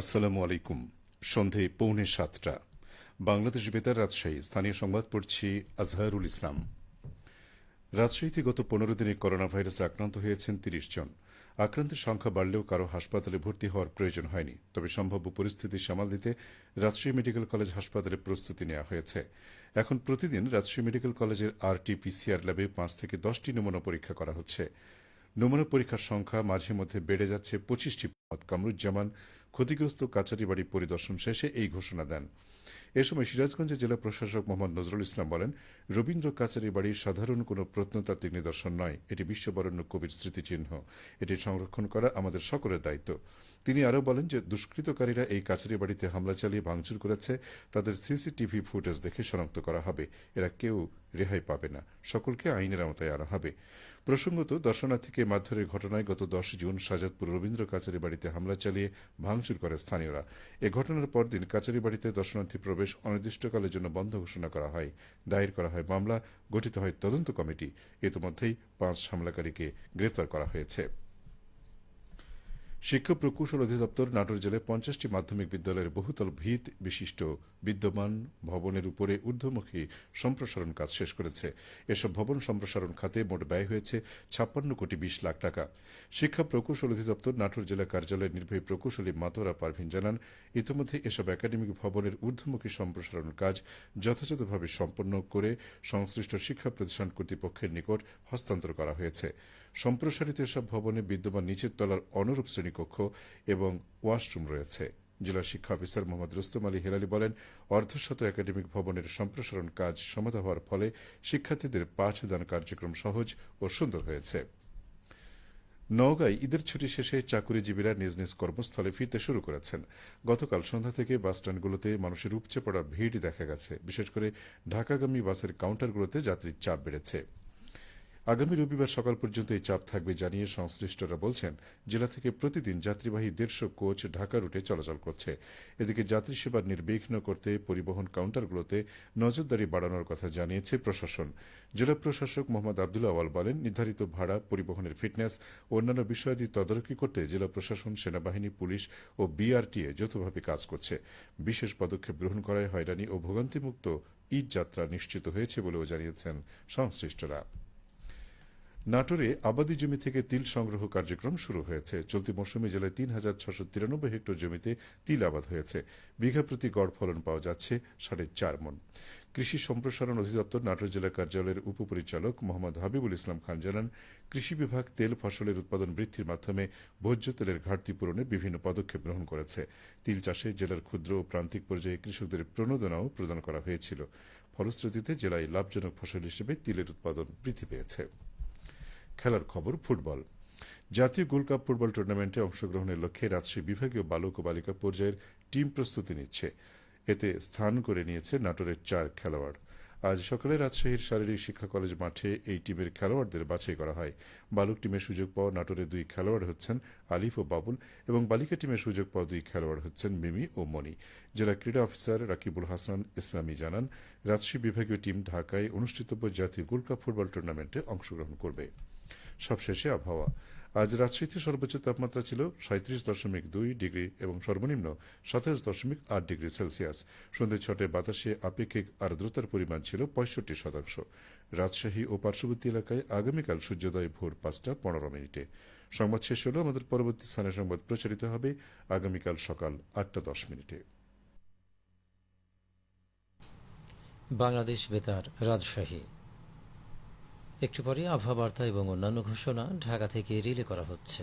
আসসালামু আলাইকুম। সন্ধে পৌনে সাতটা। বাংলাদেশ বেতার রাজশাহী, স্থানীয় সংবাদ পড়ছি আজহারুল ইসলাম। রাজশাহীতে গত পনেরো দিনে করোনা ভাইরাসে আক্রান্ত হয়েছেন তিরিশ জন। আক্রান্তের সংখ্যা বাড়লেও কারও হাসপাতালে ভর্তি হওয়ার প্রয়োজন হয়নি। তবে সম্ভাব্য পরিস্থিতি সামাল দিতে রাজশাহী মেডিকেল কলেজ হাসপাতালে প্রস্তুতি নেওয়া হয়েছে। এখন প্রতিদিন রাজশাহী মেডিকেল কলেজের আরটি পিসিআর ল্যাবে পাঁচ থেকে দশটি নমুনা পরীক্ষা করা হচ্ছে। নমুনা পরীক্ষার সংখ্যা মাঝে মধ্যে বেড়ে যাচ্ছে পঁচিশটি। কামরুজ্জামান ক্ষতিগ্রস্ত কাচারিবাড়ি পরিদর্শন শেষে এই ঘোষণা দেন। এ সময় সিরাজগঞ্জের জেলা প্রশাসক মোহাম্মদ নজরুল ইসলাম বলেন, রবীন্দ্র কাচারি বাড়ির সাধারণ কোনো প্রত্নতাত্ত্বিক নিদর্শন নয়। এটি বিশ্ববরণ্য কবির স্মৃতিচিহ্ন। এটি সংরক্ষণ করা আমাদের সকলের দায়িত্ব। তিনি আরও বলেন যে, দুষ্কৃতকারীরা এই কাচারি বাড়িতে হামলা চালিয়ে ভাঙচুর করেছে। তাদের সিসিটিভি ফুটেজ দেখে শনাক্ত করা হবে। এরা কেউ রেহাই পাবে না। সকলকে আইনের আওতায় আনা হবে। প্রসঙ্গত, দর্শনার্থীকে মারধরের ঘটনায় গত দশ জুন সাজাদপুর রবীন্দ্র কাচারি বাড়িতে হামলা চালিয়ে ভাঙচুর করে স্থানীয়রা। এ ঘটনার পরদিন কাচারি বাড়িতে দর্শনার্থী প্রবেশ অনির্দিষ্টকালের জন্য বন্ধ ঘোষণা করা হয়। দায়ের করা হয় মামলা, গঠিত হয় তদন্ত কমিটি। ইতিমধ্যেই পাঁচ হামলাকারীকে গ্রেপ্তার করা হয়েছে। শিক্ষা প্রকৌশল অধিদপ্তর নাটোর জেলায় পঞ্চাশটি মাধ্যমিক বিদ্যালয়ের বহুতল ভিত বিশিষ্ট বিদ্যমান ভবনের উপরে ঊর্ধ্বমুখী সম্প্রসারণ কাজ শেষ করেছে। এসব ভবন সম্প্রসারণ খাতে মোট ব্যয় হয়েছে ছাপ্পান্ন কোটি বিশ লাখ টাকা। শিক্ষা প্রকৌশল অধিদপ্তর নাটোর জেলা কার্যালয়ের নির্বাহী প্রকৌশলী মাতোরা পারভিন জানান, ইতিমধ্যে এসব একাডেমিক ভবনের ঊর্ধ্বমুখী সম্প্রসারণ কাজ যথাযথভাবে সম্পন্ন করে সংশ্লিষ্ট শিক্ষা প্রতিষ্ঠান কর্তৃপক্ষের নিকট হস্তান্তর করা হয়েছে। সম্প্রসারিত এসব ভবনে বিদ্যমান নিচের তলার অনুরূপ শ্রেণীকক্ষ এবং ওয়াশরুম রয়েছে। জেলা শিক্ষা অফিসার মোহাম্মদ রুস্তম আলী হেলালি বলেন, অর্ধশত একাডেমিক ভবনের সম্প্রসারণ কাজ সমাধা হওয়ার ফলে শিক্ষার্থীদের পাঠদান কার্যক্রম সহজ ও সুন্দর হয়েছে। নওগাঁয় ঈদের ছুটি শেষে চাকুরিজীবীরা নিজ নিজ কর্মস্থলে ফিরতে শুরু করেছেন। গতকাল সন্ধ্যা থেকে বাসস্ট্যান্ডগুলোতে মানুষের উপচে পড়া ভিড় দেখা গেছে। বিশেষ করে ঢাকাগামী বাসের কাউন্টারগুলোতে যাত্রীর চাপ বেড়েছে। আগামী রবিবার সকাল পর্যন্ত এই চাপ থাকবে জানিয়ে সংশ্লিষ্টরা বলছেন, জেলা থেকে প্রতিদিন যাত্রীবাহী দেড়শো কোচ ঢাকা রুটে চলাচল করছে। এদিকে যাত্রী সেবা নির্বিঘ্ন করতে পরিবহন কাউন্টারগুলোতে নজরদারি বাড়ানোর কথা জানিয়েছে প্রশাসন। জেলা প্রশাসক মোহাম্মদ আব্দুল আওয়াল বলেন, নির্ধারিত ভাড়া, পরিবহনের ফিটনেস ও অন্যান্য বিষয়াদি তদারকি করতে জেলা প্রশাসন, সেনাবাহিনী, পুলিশ ও বিআরটিএ যৌথভাবে কাজ করছে। বিশেষ পদক্ষেপ গ্রহণ করায় হয়রানি ও ভোগান্তিমুক্ত ঈদ যাত্রা নিশ্চিত হয়েছে বলেও জানিয়েছেন সংশ্লিষ্টরা। নাটোরে আবাদি জমি থেকে তিল সংগ্রহ কার্যক্রম শুরু হয়েছে। চলতি মৌসুমে জেলায় তিন হাজার ছশো তিরানব্বই হেক্টর জমিতে তিল আবাদ হয়েছে। বিঘা প্রতি গড় ফলন পাওয়া যাচ্ছে সাড়ে চার মন। কৃষি সম্প্রসারণ অধিদপ্তর নাটোর জেলা কার্যালয়ের উপপরিচালক মোহাম্মদ হাবিবুল ইসলাম খান জানান, কৃষি বিভাগ তেল ফসলের উৎপাদন বৃদ্ধির মাধ্যমে ভোজ্য তেলের ঘাটতি পূরণে বিভিন্ন পদক্ষেপ গ্রহণ করেছে। তিল চাষে জেলার ক্ষুদ্র ও প্রান্তিক পর্যায়ে কৃষকদের প্রণোদনাও প্রদান করা হয়েছিল। ফলশ্রুতিতে জেলায় লাভজনক ফসল হিসেবে তিলের উৎপাদন বৃদ্ধি পেয়েছে। খেলার খবর, ফুটবল। জাতীয় গোল্ড কাপ ফুটবল টুর্নামেন্টে অংশগ্রহণের লক্ষ্যে রাজশাহী বিভাগীয় বালক ও বালিকা পর্যায়ের টিম প্রস্তুতি নিচ্ছে। এতে স্থান করে নিয়েছে নাটোরের চার খেলোয়াড়। আজ সকালে রাজশাহীর শারীরিক শিক্ষা কলেজ মাঠে এই টিমের খেলোয়াড়দের বাছাই করা হয়। বালক টিমের সুযোগ পাওয়া নাটোরের দুই খেলোয়াড় হচ্ছেন আলিফ ও বাবুল এবং বালিকা টিমের সুযোগ পাওয়া দুই খেলোয়াড় হচ্ছেন মিমি ও মনি জেলা ক্রীড়া অফিসার রাকিবুল হাসান ইসলামী জানান, রাজশাহী বিভাগীয় টিম ঢাকায় অনুষ্ঠিতব্য জাতীয় গোল্ড কাপ ফুটবল টুর্নামেন্টে অংশগ্রহণ করবে। সবশেষে আবহাওয়া। আজ রাজশাহীতে সর্বোচ্চ তাপমাত্রা ছিল সাঁত্রিশ দশমিক দুই ডিগ্রি এবং সর্বনিম্ন সাতাশ দশমিক আট ডিগ্রি সেলসিয়াস। সন্ধ্যে ছটায় বাতাসে আপেক্ষিক আর্দ্রতার পরিমাণ ছিল পঁয়ষট্টি শতাংশ। রাজশাহী ও পার্শ্ববর্তী এলাকায় আগামীকাল সূর্যোদয় ভোর পাঁচটা পনেরো মিনিটে। সংবাদ শেষ হল আমাদের পরবর্তী স্থানে সংবাদ প্রচারিত হবে আগামীকাল সকাল আটটা দশ মিনিটে। বাংলাদেশ বেতার, রাজশাহী। একটু পরে আবহাওয়া বার্তা এবং অন্যান্য ঘোষণা ঢাকা থেকে রিলে করা হচ্ছে।